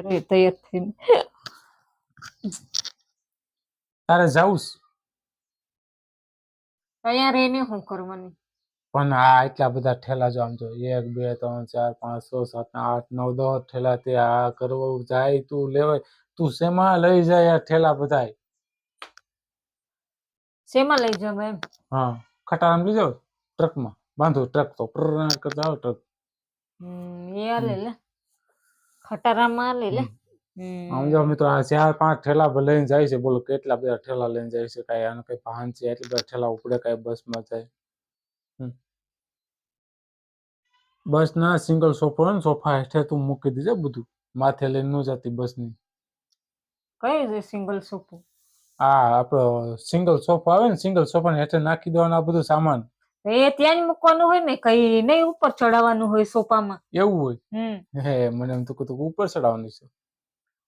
અરે તૈયાર થઈને. તારે જાવું છે? તૈયાર રહીને શું કરવાની? પણ આ એટલા બધા ઠેલા જો આમ જો એક બે ત્રણ ચાર પાંચ છ સાત આઠ નવ દસ ઠેલા તે આ કરવો જાય તું લેવાય. તું શેમાં લઈ જાય આ ઠેલા બધા શેમાં લઈ જાવ એમ? હા ખટારામ લઈ જાઓ ટ્રકમાં? બાંધો ટ્રક તો. પ્ર કરતા આવો ટ્રક. લે લે. ખટારામાં લે લે. આમ જો મિત્રો આ ચાર પાંચ ઠેલા લઈને જાય છે બોલો કેટલા બધા ઠેલા લઈને જાય છે કાંઈ આને કઈ ભાન છે એટલા બધા ઠેલા ઉપડે કાંઈ બસમાં જાય. હમ. બસ ના સિંગલ સોફો ને સોફા હેઠે તું મૂકી દેજે બધું. માથે લઈને ન જતી બસની કઈ છે સિંગલ સોફો આ આપણો સિંગલ સોફો આવે ને સિંગલ સોફા હેઠે નાખી દેવાનું આ બધું સામાન. એ ત્યાં જ મૂકવાનું હોય ને કઈ નહીં ઉપર ચડાવવાનું હોય સોફામાં. એવું હોય? હમ. હે મને એમ તો કીધું કે ઉપર ચડાવવાનું છે.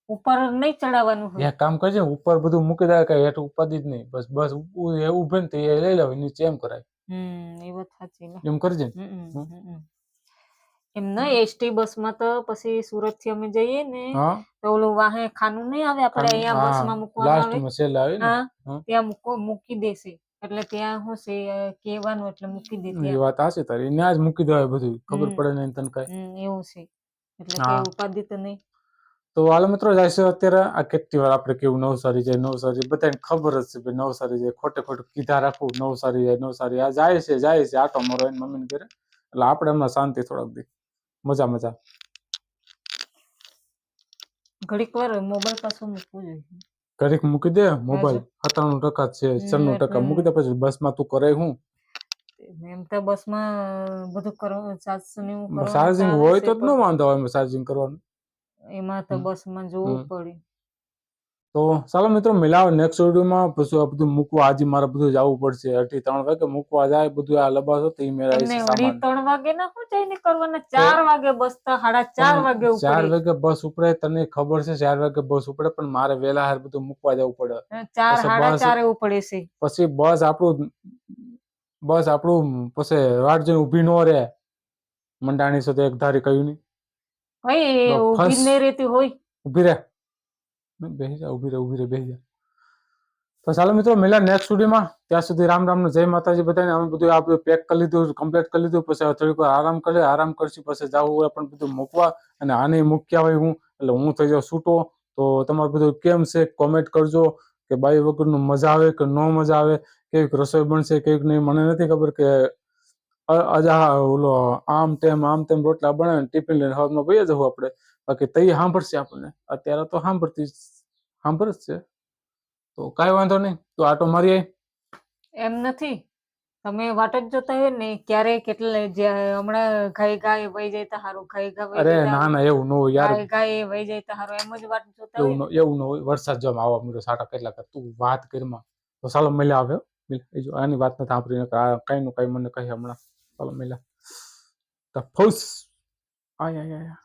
ઉપર નહીં ચડાવવાનું હોય. એક કામ કરજે ને, ઉપર બધું મૂકી દે કઈ હેઠ ઉપાદી જ નહીં. બસ બસ ઉ- એ ઊભે ને તો એ લઈ લેવાય નીચે એમ કરાય. હમ એ વાત સાચી ને. એમ કરજે ને. હમ, હમ. હમ, હમ. એમ નહીં એસટી બસમાં તો પછી સુરતથી અમે જઈએ ને હા. તો ઓલું વાહે ખાનું નહીં આવે આપણે અહીંયા બસમાં મૂકવાનું આવે. લાસ્ટમાં સેલ આવે ને. હા. હા. ત્યાં મૂકો મૂકી દેશે. એટલે ત્યાં શું છે અ, કહેવાનું એટલે મૂકી દે એ ત્યાં. વાત હાચી તારી. ત્યાં જ મૂકી દેવાય બધું ખબર હમ. પડે નહીં તને કઈ. હમ, એવું છે. એટલે હા. કઈ ઉપાધિ તો નહીં. તો હાલો મિત્રો જાય છે અત્યારે. આ કેટલી વાર આપણે કેવું નવસારી જાય નવસારી બધાને ખબર જ છે ભાઈ નવસારી જાય. ખોટે ખોટું કીધા રાખવું નવસારી જાય નવસારી આ જાય છે જાય છે. આટો મારો એને મમ્મીને ઘરે. એટલે આપણે એમના શાંતિ થોડાક દી. મજા મજા. ઘડીક વાર મોબાઈલ પાછો મૂકવું જોઈએ. ઘડીક મૂકી દે મોબાઈલ સત્તાણું ટકા છે છન્નું ટકા મૂકી દે પછી બસમાં તું કરે હું એમ તો બસમાં બધું કરવાનું ચાર્જિંગ હોય તો જ ન વાંધો આવે ચાર્જિંગ કરવાનું એમાં તો. બસમાં જોવું. પડે તો ચાલો મિત્રો મિલાવ નેક્સ્ટ વિડીયોમાં પછી બધું મૂકવા આજે મારે બધું જવું પડશે. અઢી ત્રણ વાગે મૂકવા જાય બધું આ લબાસો તો મેળાય અઢી ત્રણ વાગે ના શું જઈને કરવાના ચાર વાગે બસ તો સાડા ચાર વાગે ચાર વાગે બસ ઉપડે તને ખબર છે ચાર વાગે બસ ઉપડે પણ મારે વેલા હાર બધું મૂકવા જવું પડે. ચાર સાડા ચારે ઉપડે છે. પછી બસ આપણું બસ આપણું પછી વાટ જોઈને ઊભી ન રહે. મંડાણી સાથે એક ધારી કહ્યું નહીં. ઊભી નહીં રહેતી હોય. ઊભી રહે. બેસી જા ઊભી રહે ઊભી રહે બેસી તો ચાલો મિત્રો, મળ્યા નેક્સ્ટ સ્ટુડિયોમાં ત્યાં સુધી રામ રામ જય માતાજી બધાને. અમે બધું આ બધું પેક કરી લીધું કમ્પ્લીટ કરી લીધું. પછી થોડીક આરામ કરે આરામ કરશું, પછી જવું હોય પણ બધું મૂકવા અને આને મૂક્યા હોય હું. એટલે હું થઈ જાઉં છૂટો. તો તમારું બધું કેમ છે? કોમેન્ટ કરજો. કે બાઈ વગરનું મજા આવે કે ન મજા આવે? કેવીક રસોઈ બનશે, કેવીક નહીં, મને નથી ખબર કે અજા ઓલો આમ તેમ આમ તેમ રોટલા બનાવીને ટિફિન લઈને હવામાં ભાઈ જવું આપણે. બાકી તઈ સાંભળશે આપણને. અત્યારે તો સાંભળતી સાંભળ જ છે. તો કાંઈ વાંધો નહીં. તો આટો મારી એમ નથી. તમે વાટ જ જોતા હોય ને ક્યારે કેટલે જે હમણાં ખાઈ ગાય વહી જાય તો સારું ખાઈ ગાય અરે ના ના એવું ન હોય યાર. ગાય વહી જાય તો સારું એમ જ વાટ જોતા એવું ને. ન. એવું ન હોય. વરસાદ જો આવવા મળ્યો સાટા કેટલા કર તું વાત કરમાં તો સાલો મળ્યા આવે હો. મળ્યા. એ જો આની વાત નથી સાંભળીને આ કઈ નું કઈ મને કહે હમણાં. ચાલો મળ્યા તો ફૂસ આય આય આય